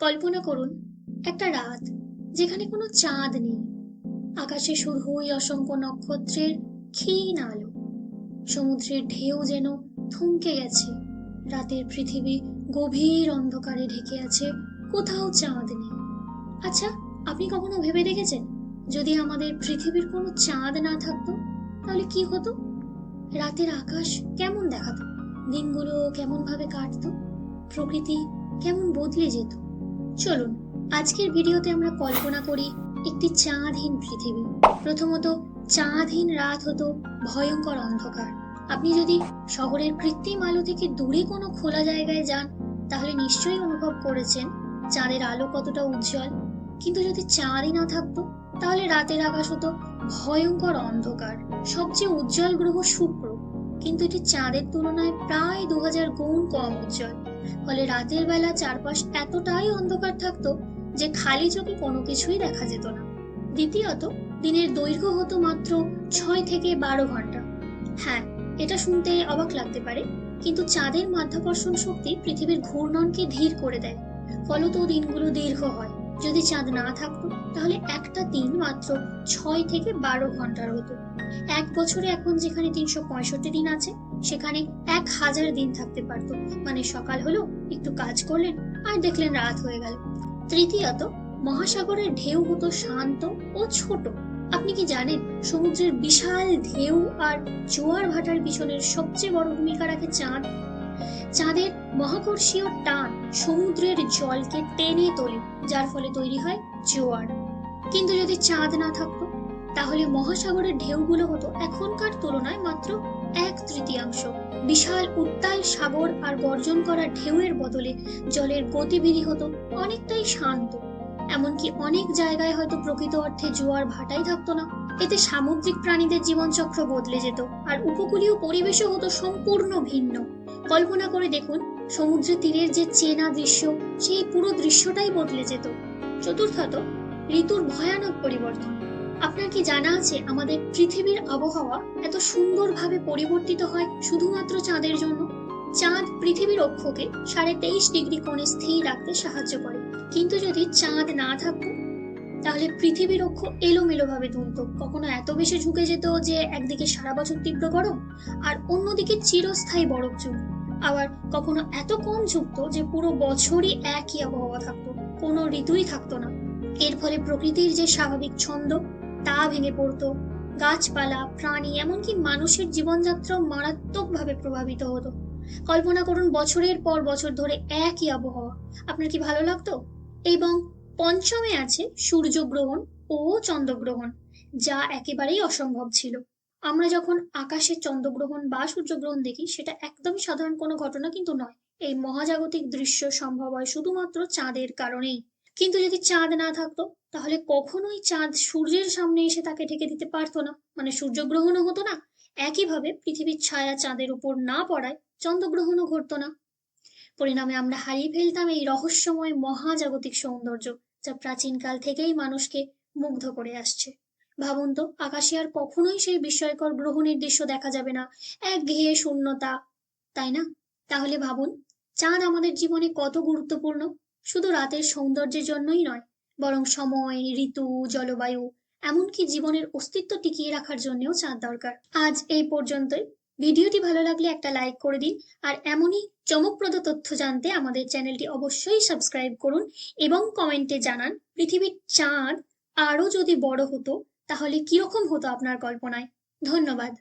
কল্পনা করুন, একটা রাত যেখানে কোনো চাঁদ নেই, আকাশে শুধুই অসংখ্য নক্ষত্রের ক্ষীণ আলো। সমুদ্রের ঢেউ যেন থমকে গেছে, রাতের পৃথিবী গভীর অন্ধকারে ঢেকে আছে, কোথাও চাঁদ নেই। আচ্ছা আপনি কখনো ভেবে দেখেছেন, যদি আমাদের পৃথিবীর কোনো চাঁদ না থাকতো, তাহলে কি হতো? রাতের আকাশ কেমন দেখাতো? দিনগুলো কেমন ভাবে কাটতো? প্রকৃতি কেমন বদলে যেত? চলুন, আজকের ভিডিওতে আমরা কল্পনা করি একটি চাঁদহীন পৃথিবী। প্রথমত, চাঁদহীন রাত হতো ভয়ঙ্কর অন্ধকার। আপনি যদি শহরের কৃত্রিম আলো থেকে দূরে কোনো খোলা জায়গায় যান, তাহলে নিশ্চয়ই অনুভব করেছেন চাঁদের আলো কতটা উজ্জ্বল। কিন্তু যদি চাঁদই না থাকতো, তাহলে রাতের আকাশ হতো ভয়ঙ্কর অন্ধকার। সবচেয়ে উজ্জ্বল গ্রহ শুক্র। কিন্তু এটি চাঁদের তুলনায় প্রায় দু হাজার গুণ কম উজ্জ্বল। ফলে রাতের বেলা চারপাশ এতটাই অন্ধকার থাকতো যে খালি চোখে কোনো কিছুই দেখা যেত না। দ্বিতীয়ত, দিনের দৈর্ঘ্য হতো মাত্র ছয় থেকে বারো ঘণ্টা। হ্যাঁ এটা শুনতে অবাক লাগতে পারে, কিন্তু চাঁদের মাধ্যাকর্ষণ শক্তি পৃথিবীর ঘূর্ণনকে ধীর করে দেয়। ফলত দিনগুলো দীর্ঘ হয়। যদি চাঁদ না থাকতো, তাহলে একটা দিন মাত্র ছয় থেকে বারো ঘণ্টার হতো। এক বছরে এখন যেখানে তিনশো পঁয়ষট্টি দিন আছে সেখানে এক হাজার দিন থাকতে পারতো। মানে সকাল হলো, একটু কাজ করলেন আর দেখলেন রাত হয়ে গেল। তৃতীয়ত, মহাসাগরের ঢেউ হতো শান্ত ও ছোট। আপনি কি জানেন, সমুদ্রের বিশাল ঢেউ আর জোয়ার ভাটার পিছনের সবচেয়ে বড় ভূমিকা রাখে চাঁদ? চাঁদের মহাকর্ষীয় টান সমুদ্রের জলকে টেনে তোলে, যার ফলে তৈরি হয় জোয়ার। কিন্তু যদি চাঁদ না থাকতো তাহলে মহাসাগরের ঢেউগুলো হতো এখনকার তুলনায় মাত্র এক তৃতীয়াংশ। বিশাল উত্তাল সাগর আর গর্জন করা ঢেউয়ের বদলে জলের গতিবিধি হতো অনেকটাই শান্ত। এমনকি অনেক জায়গায় হয়তো প্রকৃত অর্থে জোয়ার ভাটাই থাকতো না। এতে সামুদ্রিক প্রাণীদের জীবনচক্র বদলে যেত আর উপকূলীয় পরিবেশও হতো সম্পূর্ণ ভিন্ন। কল্পনা করে দেখুন সমুদ্র তীরের যে চেনা দৃশ্য, সেই পুরো দৃশ্যটাই বদলে যেত। চতুর্থত, ঋতুর ভয়ানক পরিবর্তন। আপনার কি জানা আছে আমাদের পৃথিবীর আবহাওয়া এত সুন্দরভাবে পরিবর্তিত হয় শুধুমাত্র চাঁদের জন্য? চাঁদ পৃথিবীর অক্ষকে সাড়ে তেইশ ডিগ্রি কোণে স্থির রাখতে সাহায্য করে। কিন্তু যদি চাঁদ না থাকতো, তাহলে পৃথিবীর অক্ষ এলোমেলো ভাবে দুলত কখনো এত বেশি ঝুঁকে যেত যে একদিকে সারা বছর তীব্র গরম আর অন্যদিকে চিরস্থায়ী বরফ যুগ আবার কখনো এত কম ঝুঁকতো যে পুরো বছরই একই আবহাওয়া থাকতো। কোনো ঋতুই থাকতো না। এর ফলে প্রকৃতির যে স্বাভাবিক ছন্দ তা ভেঙে পড়তো। গাছপালা, প্রাণী, এমনকি মানুষের জীবনযাত্রাও মারাত্মকভাবে প্রভাবিত হতো। কল্পনা করুন, বছরের পর বছর ধরে একই আবহাওয়া। আপনার কি ভালো লাগতো? এবং পঞ্চমে আছে সূর্যগ্রহণ ও চন্দ্রগ্রহণ, যা একেবারেই অসম্ভব ছিল। আমরা যখন আকাশে চন্দ্রগ্রহণ বা সূর্যগ্রহণ দেখি, সেটা একদমই সাধারণ কোনো ঘটনা কিন্তু নয়। এই মহাজাগতিক দৃশ্য সম্ভব হয় শুধুমাত্র চাঁদের কারণেই। কিন্তু যদি চাঁদ না থাকতো, তাহলে কখনোই চাঁদ সূর্যের সামনে এসে তাকে ঢেকে দিতে পারতো না। মানে সূর্যগ্রহণও হতো না। একইভাবে পৃথিবীর ছায়া চাঁদের উপর না পড়ায় চন্দ্রগ্রহণও ঘটতো না। পরিণামে আমরা হারিয়ে ফেলতাম এই রহস্যময় মহাজাগতিক সৌন্দর্য, যা প্রাচীনকাল থেকেই মানুষকে মুগ্ধ করে আসছে। ভাবুন তো, আকাশে আর কখনোই সেই বিস্ময়কর গ্রহণের দৃশ্য দেখা যাবে না। একঘেয়ে শূন্যতা, তাই না? তাহলে ভাবুন, চাঁদ আমাদের জীবনে কত গুরুত্বপূর্ণ? শুধু রাতের সৌন্দর্যের জন্যই নয়, বরং সময়, ঋতু, জলবায়ু, এমনকি জীবনের অস্তিত্ব টিকিয়ে রাখার জন্যও চাঁদ দরকার। আজ এই পর্যন্তই। ভিডিওটি ভালো লাগলে একটা লাইক করে দিন, আর এমনই চমকপ্রদ তথ্য জানতে আমাদের চ্যানেলটি অবশ্যই সাবস্ক্রাইব করুন এবং কমেন্টে জানান, পৃথিবীর চাঁদ আরও যদি বড় হতো, তাহলে কীরকম হতো আপনার কল্পনায়। ধন্যবাদ।